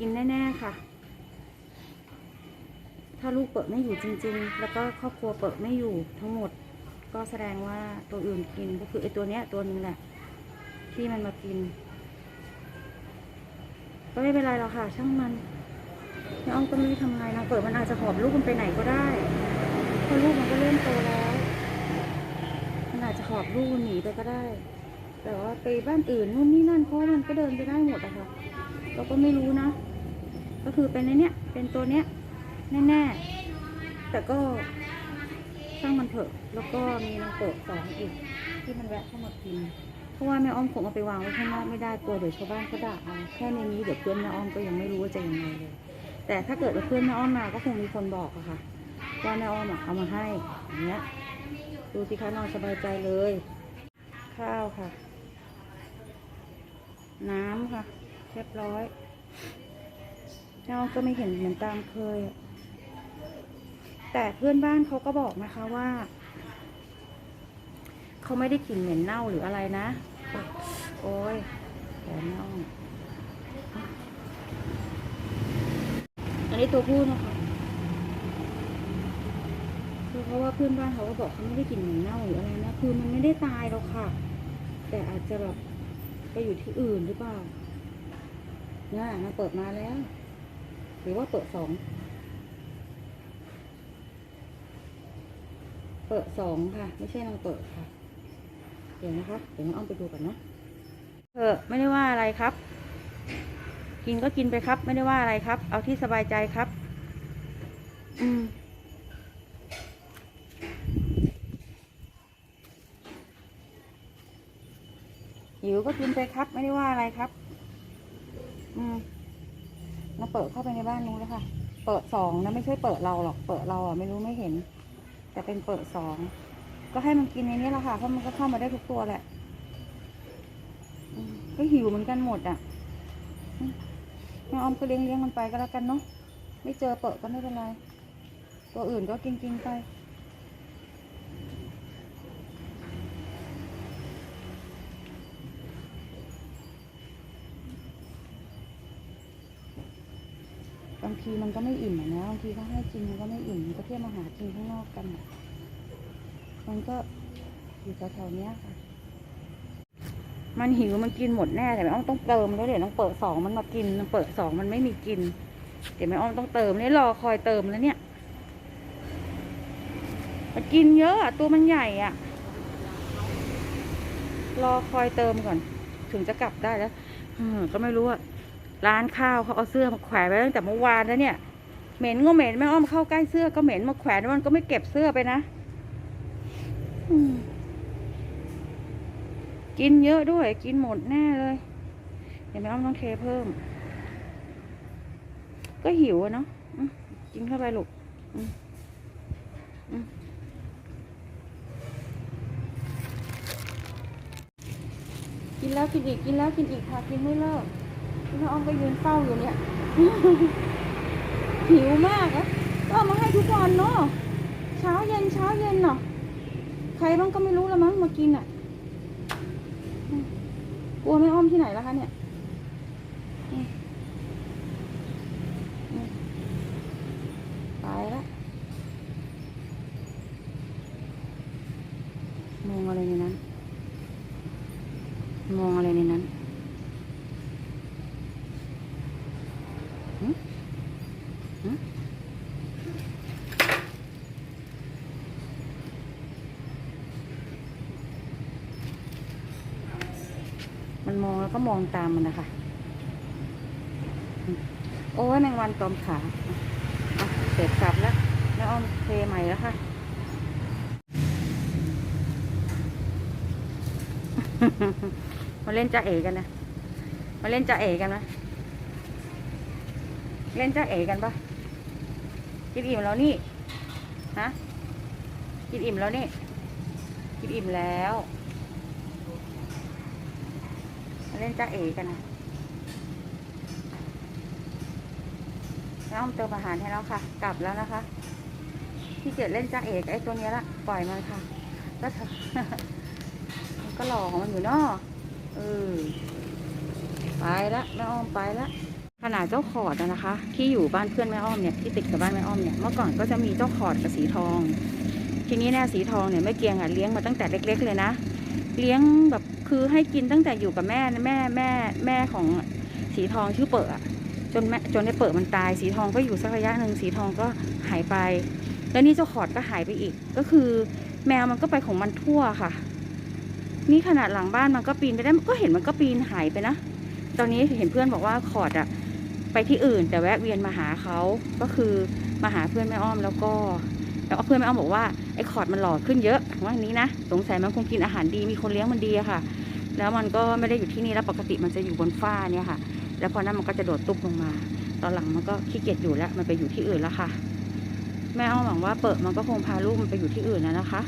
กินแน่ๆค่ะ ถ้าลูกเปิดไม่อยู่จริง ๆ แล้วก็ครอบครัวเปิดไม่อยู่ทั้งหมด ก็แสดงว่าตัวอื่นกินก็คือไอ้ตัวเนี้ยตัวนึงแหละที่มันมากิน ก็ไม่เป็นไรหรอกค่ะ ช่างมันน้องก็ไม่รู้ทำไงนะเปิดมันอาจจะหอบลูกมันไปไหนก็ได้เพราะลูกมันก็เริ่มโตแล้วมันอาจจะหอบลูกหนีไปก็ได้ แต่ว่าไปบ้านอื่นนู่นนี่นั่นเพราะมันก็เดินไปได้หมดอะค่ะเราก็ไม่รู้นะ ก็คือเป็นในเนี้ยเป็นตัวเนี้ยแน่ๆ แต่ก็ช่างมันเถอะ แล้วก็มีนางเปิดสองอีก ที่มันแวะเข้ามากิน เพราะว่าแม่อ้อมคงเอาไปวางไว้ข้างนอกไม่ได้กลัวเดี๋ยวชาวบ้านเขาด่าเอาแค่ในนี้เดี๋ยวเพื่อนแม่อ้อมก็ยังไม่รู้ว่าจะยังไงเลย แต่ถ้าเกิดว่าเพื่อนแม่อ้อมมาก็คงมีคนบอกอะค่ะว่าแม่อ้อมอะเอามาให้อย่างเงี้ยดูสิคะนอนสบายใจเลย ข้าวค่ะ น้ำค่ะ เรียบร้อย แม่อ้อมก็ไม่เห็นเหมือนตามเคย แต่เพื่อนบ้านเขาก็บอกนะคะว่า เขาไม่ได้กลิ่นเหม็นเน่าหรืออะไรนะ โอ้ยแขนเน่าอันนี้ตัวผู้นะคะคือเพราะว่าเพื่อนบ้านเขาก็บอกเขาไม่ได้กลิ่นเหม็นเน่าหรืออะไรนะ คือมันไม่ได้ตายหรอกค่ะ แต่อาจจะแบบไปอยู่ที่อื่นหรือเปล่าเนี่ยมันเปิดมาแล้ว หรือว่าเปิดสอง เปิดสองค่ะ ไม่ใช่นางเปิดค่ะ เดี๋ยวนะคะ เดี๋ยวน้องอ้อมไปดูก่อนนะเออไม่ได้ว่าอะไรครับ กินก็กินไปครับ ไม่ได้ว่าอะไรครับ เอาที่สบายใจครับ อืมหิวก็กินไปครับ ไม่ได้ว่าอะไรครับ อืม เราเปิดเข้าไปในบ้านนู้นแล้วค่ะ เปิดสองนะไม่ใช่เปิดเราหรอก เปิดเราอะไม่รู้ไม่เห็น แต่เป็นเปิดสอง ก็ให้มันกินในนี้แหละค่ะ เพราะมันก็เข้ามาได้ทุกตัวแหละ ก็หิวเหมือนกันหมดอะแม่ออมก็เลี้ยงเลี้ยงมันไปก็แล้วกันเนาะ ไม่เจอเปิดก็ไม่เป็นไร ตัวอื่นก็กินกินไปางทีมันก็ไม่อิ่มอะนะบางทีเขาให้กินมันก็ไม่อิ่มมันก็เที่ยวมาหากินข้างนอกกัน มันก็อยู่แถวๆนี้ค่ะ มันหิวมันกินหมดแน่แต่แม่อ้อมต้องเติมแล้วเดี๋ยวต้องเปิดสองมันมากินมันเปิดสองมันไม่มีกิน เดี๋ยวแม่อ้อมต้องเติมนี่รอคอยเติมแล้วเนี่ยมันกินเยอะอะตัวมันใหญ่อะ รอคอยเติมก่อน ถึงจะกลับได้แล้วออก็ไม่รู้อะ ร้านข้าวเขาเอาเสื้อมาแขวนไว้ตั้งแต่เมื่อวานแล้วเนี่ย เหม็นก็เหม็นแม่อ้อมเข้าใกล้เสื้อก็เหม็นมาแขวนมันก็ไม่เก็บเสื้อไปนะกินเยอะด้วย กินหมดแน่เลย เดี๋ยวแม่อ้อมต้องเทเพิ่ม ก็หิวอะเนาะกินเข้าไปลูกกินแล้วกินอีกกินแล้วกินอีกค่ะกินไม่เลิก น้องอ้อมก็ยืนเฝ้าอยู่เนี่ย หิวมากอะก็เอามาให้ทุกวันเนาะ เช้าเย็นเช้าเย็นเนาะ ใครบ้างก็ไม่รู้ละมั้งมากินอะกลัวแม่อ้อมที่ไหนละคะเนี่ยอืมอืมตายละมองอะไรในนั้น มองอะไรในนั้นหึหึ มันมองแล้วก็มองตามมันนะคะ โอ้ยแมงวันตอมขาเสร็จสับแล้วแม่อ้อมเทใหม่แล้วค่ะมาเล่นจ่าเอกันนะ มาเล่นจ่าเอกันไหม เล่นจ่าเอกันปะกินอิ่มแล้วนี่ฮะกินอิ่มแล้วนี่กินอิ่มแล้วเล่นจ่าเอกันนะน้องเติมอาหารให้แล้วค่ะ กลับแล้วนะคะที่เกียจเล่นจ่าเอกไอ้ตัวนี้ละปล่อยมันค่ะแล้วเธอมันก็หล่อของมันอยู่เนาะเออไปละแม่อ้อมไปละ ขนาดเจ้าขอดนะคะ ที่อยู่บ้านเพื่อนแม่อ้อมเนี่ยที่ติดกับบ้านแม่อ้อมเนี่ยเมื่อก่อนก็จะมีเจ้าขอดกับสีทอง ทีนี้เนี่ยสีทองเนี่ยแม่เกียงอะเลี้ยงมาตั้งแต่เล็ก ๆ เลยนะ เลี้ยงแบบคือให้กินตั้งแต่อยู่กับแม่แม่แม่แม่ของสีทองชื่อเปิดอะจนแม่จนในเปิดมันตายสีทองก็อยู่สักระยะหนึ่งสีทองก็หายไป แล้วนี่เจ้าขอดก็หายไปอีก ก็คือแมวมันก็ไปของมันทั่วค่ะ นี่ขนาดหลังบ้านมันก็ปีนไปได้ก็เห็นมันก็ปีนหายไปนะ ตอนนี้เห็นเพื่อนบอกว่าขอดอะ ไปที่อื่นแต่แวะเวียนมาหาเขาก็คือมาหาเพื่อนแม่อ้อมแล้วก็แล้วเพื่อนแม่อ้อมบอกว่าไอ้ขอร์ดมันหล่อขึ้นเยอะว่าอย่างนี้นะสงสัยมันคงกินอาหารดีมีคนเลี้ยงมันดีอะค่ะ แล้วมันก็ไม่ได้อยู่ที่นี่แล้วปกติมันจะอยู่บนฝ้าเนี่ยค่ะ แล้วพอนั้นมันก็จะโดดตุ๊บลงมา ตอนหลังมันก็ขี้เกียจอยู่แล้วมันไปอยู่ที่อื่นแล้วค่ะ แม่อ้อมหวังว่าเปิดมันก็คงพาลูกมันไปอยู่ที่อื่นนะนะคะ